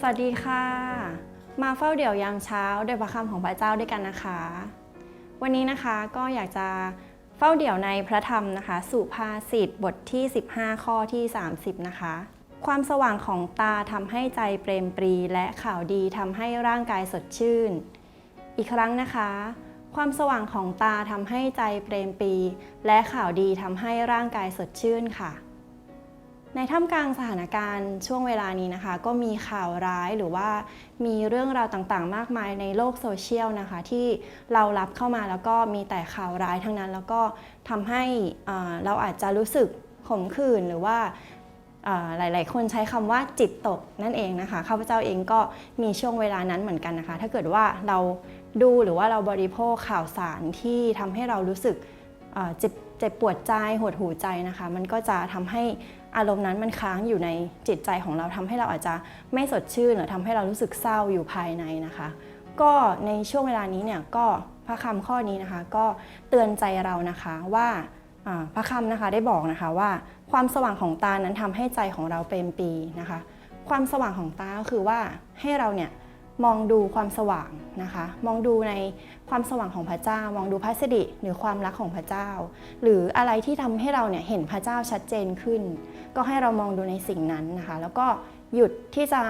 สวัสดีค่ะ มาเฝ้าเดี่ยวยามเช้าด้วยพระคำของพระเจ้าด้วยกันนะคะ วันนี้นะคะก็อยากจะเฝ้าเดี่ยวในพระธรรมนะคะ สุภาษิตบทที่ 15 ข้อที่ 30 นะคะ ความสว่างของตาทำให้ใจเปรมปรีและข่าวดีทำให้ร่างกายสดชื่น อีกครั้งนะคะ ความสว่างของตาทำให้ใจเปรมปรีและข่าวดีทำให้ร่างกายสดชื่นค่ะ ในท่ามกลางสถานการณ์ช่วงเวลานี้นะคะ ก็มีข่าวร้ายหรือว่ามีเรื่องราวต่างๆ มากมายในโลกโซเชียลนะคะ ที่เรารับเข้ามาแล้วก็มีแต่ข่าวร้ายทั้งนั้น แล้วก็ทำให้เราอาจจะรู้สึกขมขื่นหรือว่าหลาย ๆ คนใช้คำว่าจิตตกนั่นเองนะคะข้าพเจ้าเองก็มีช่วงเวลานั้นเหมือนกันนะคะ ถ้าเกิดว่าเราดูหรือว่าเราบริโภคข่าวสารที่ทำให้เรารู้สึกเอ่อเจ็บเจ็บปวดใจหดหูใจนะคะ มันก็จะทำให้ อารมณ์นั้นมันค้างอยู่ในจิตใจของเราทำให้เราอาจจะไม่สดชื่นหรือทำให้เรารู้สึกเศร้าอยู่ภายในนะคะ ก็ในช่วงเวลานี้เนี่ยก็พระคำข้อนี้นะคะ ก็เตือนใจเรานะคะว่าพระคำนะคะได้บอกนะคะว่าความสว่างของตานั้นทำให้ใจของเราเป็นปีนะคะ ความสว่างของตาก็คือว่าให้เราเนี่ย มองดูความสว่างนะคะ มองดูในความสว่างของพระเจ้า มองดูพระสิริหรือความรักของพระเจ้า หรืออะไรที่ทำให้เราเนี่ยเห็นพระเจ้าชัดเจนขึ้น ก็ให้เรามองดูในสิ่งนั้นนะคะ แล้วก็หยุดที่จะ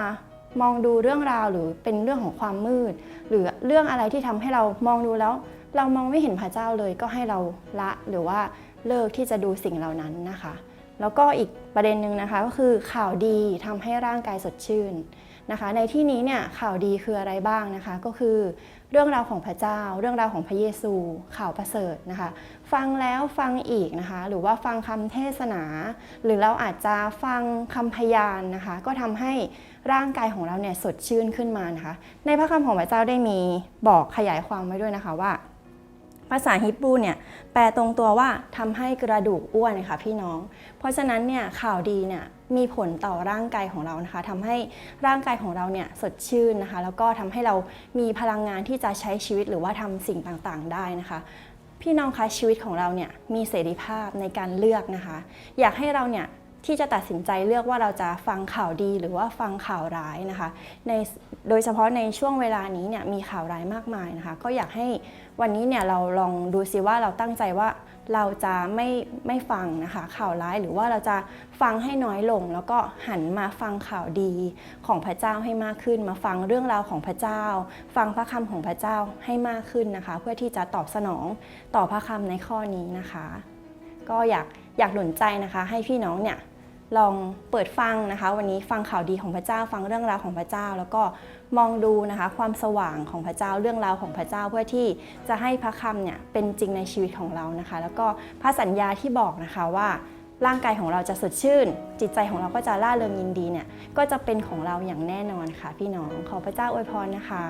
มองดูเรื่องราวหรือเป็นเรื่องของความมืด หรือเรื่องอะไรที่ทำให้เรามองดูแล้ว เรามองไม่เห็นพระเจ้าเลยก็ให้เราละหรือว่าเลิกที่จะดูสิ่งเหล่านั้นนะคะ แล้วก็อีกประเด็นหนึ่งนะคะ ก็คือข่าวดีทำให้ร่างกายสดชื่น นะคะ ในที่นี้เนี่ยข่าวดีคืออะไรบ้างนะคะ ก็คือเรื่องราวของพระเจ้า เรื่องราวของพระเยซู ข่าวประเสริฐนะคะ ฟังแล้วฟังอีกนะคะ หรือว่าฟังคำเทศนา หรือเราอาจจะฟังคำพยานนะคะ ก็ทำให้ร่างกายของเราเนี่ยสดชื่นขึ้นมานะคะ ในพระคำของพระเจ้าได้มีบอกขยายความไว้ด้วยนะคะว่า ภาษาฮิบรูเนี่ยแปลตรงตัวว่าทำให้กระดูกอ้วนค่ะพี่น้อง เพราะฉะนั้นเนี่ยข่าวดีเนี่ยมีผลต่อร่างกายของเรานะคะทำให้ร่างกายของเราเนี่ยสดชื่นนะคะ แล้วก็ทำให้เรามีพลังงานที่จะใช้ชีวิตหรือว่าทำสิ่งต่างๆ ได้นะคะพี่น้องคะชีวิตของเราเนี่ยมีเสรีภาพในการเลือกนะคะ อยากให้เราเนี่ยที่จะตัดสินใจเลือกว่าเราจะฟังข่าวดีหรือว่าฟังข่าวร้ายนะคะ ใน โดยเฉพาะในช่วงเวลานี้เนี่ยมีข่าวร้ายมากมายนะคะ ก็อยากให้วันนี้เนี่ยเราลองดูซิว่าเราตั้งใจว่าเราจะไม่ไม่ฟังนะคะ ข่าวร้ายหรือว่าเราจะฟังให้น้อยลง แล้วก็หันมาฟังข่าวดีของพระเจ้าให้มากขึ้น มาฟังเรื่องราวของพระเจ้า ฟังพระคำของพระเจ้าให้มากขึ้นนะคะ เพื่อที่จะตอบสนองต่อพระคำในข้อนี้นะคะ ก็อยากอยากหนุนใจนะคะ ให้พี่น้องเนี่ย ลองเปิดฟังนะคะ วันนี้ฟังข่าวดีของพระเจ้าฟังเรื่องราวของพระเจ้า แล้วก็มองดูนะคะ ความสว่างของพระเจ้าเรื่องราวของพระเจ้าเพื่อที่จะให้พระคำเนี่ยเป็นจริงในชีวิตของเรานะคะ แล้วก็พระสัญญาที่บอกนะคะว่าร่างกายของเราจะสดชื่น จิตใจของเราก็จะร่าเริงยินดีเนี่ยก็จะเป็นของเราอย่างแน่นอนค่ะพี่น้องขอพระเจ้าอวยพรนะคะ